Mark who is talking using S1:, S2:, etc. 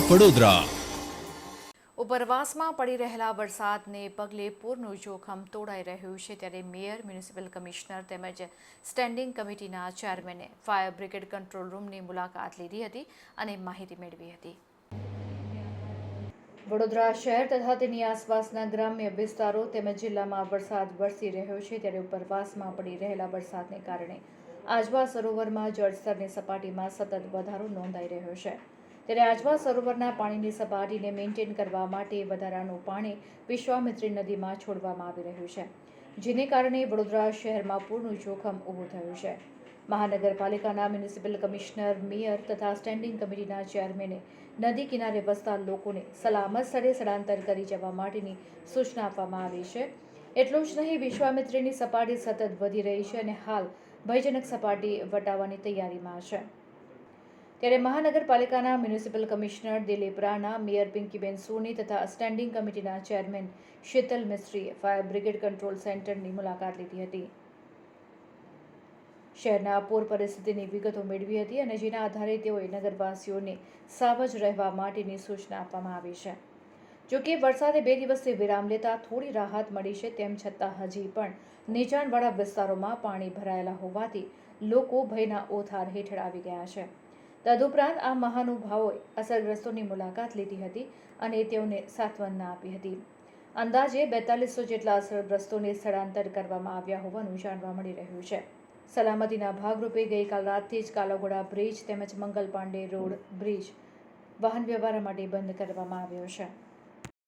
S1: વડોદરા
S2: ઉપરવાસમાં પડી રહેલા વરસાદને પગલે પૂરનું જોખમ તોડાઈ રહ્યું છે ત્યારે મેયર, મ્યુનિસિપલ કમિશનર તેમજ સ્ટેન્ડિંગ કમિટીના ચેરમેને ફાયર બ્રિગેડ કંટ્રોલ રૂમની મુલાકાત લીધી હતી અને માહિતી મેળવી હતી. વડોદરા શહેર તથા તેની આસપાસના ગ્રામ્ય વિસ્તારો તેમજ જિલ્લામાં વરસાદ વરસી રહ્યો છે ત્યારે ઉપરવાસમાં પડી રહેલા વરસાદને કારણે આજવા સરોવરમાં જળસ્તરની સપાટીમાં સતત વધારો નોંધાઈ રહ્યો છે. ત્યારે આજવા સરોવરના પાણીની સપાટીને મેન્ટેન કરવા માટે વધારાનું પાણી વિશ્વામિત્રી નદીમાં છોડવામાં આવી રહ્યું છે, જેને કારણે વડોદરા શહેરમાં પૂરનું જોખમ ઊભું થયું છે. મહાનગરપાલિકાના મ્યુનિસિપલ કમિશનર, મેયર તથા સ્ટેન્ડિંગ કમિટીના ચેરમેને નદી કિનારે વસતા લોકોને સલામત સ્થળે સ્થળાંતર કરી જવા માટેની સૂચના આપવામાં આવી છે. એટલું જ નહીં, વિશ્વામિત્રીની સપાટી સતત વધી રહી છે અને હાલ ભયજનક સપાટી વટાવવાની તૈયારીમાં છે. ત્યારે મહાનગરપાલિકાના municipal commissioner Dilip Rana, mayor Pinkiben Soni તથા સ્ટેન્ડિંગ કમિટીના ચેરમેન શીતલ મિસ્ત્રીએ ફાયર બ્રિગેડ કંટ્રોલ સેન્ટરની મુલાકાત લીધી હતી. શહેરના પૂર પરિસ્થિતિની વિગતો મેળવી હતી અને જેના આધારે તેઓએ નગરવાસીઓને સાવજ રહેવા માટેની સૂચના આપવામાં આવી છે. જો કે વરસાદે બે દિવસથી વિરામ લેતા થોડી રાહત મળી છે તેમ છતાં હજી પણ નીચાણવાળા વિસ્તારોમાં પાણી ભરાયેલા હોવાથી લોકો ભયના ઓથાર હેઠળ આવી ગયા છે. તદુપરાંત આ મહાનુભાવોએ અસરગ્રસ્તોની મુલાકાત લીધી હતી અને તેઓને સાંત્વના આપી હતી. અંદાજે બેતાલીસો જેટલા અસરગ્રસ્તોને સ્થળાંતર કરવામાં આવ્યા હોવાનું જાણવા મળી રહ્યું છે. સલામતીના ભાગરૂપે ગઈકાલ રાતથી જ કાલાઘોડા બ્રિજ તેમજ મંગલ પાંડે રોડ બ્રિજ વાહન વ્યવહાર માટે બંધ કરવામાં આવ્યો છે.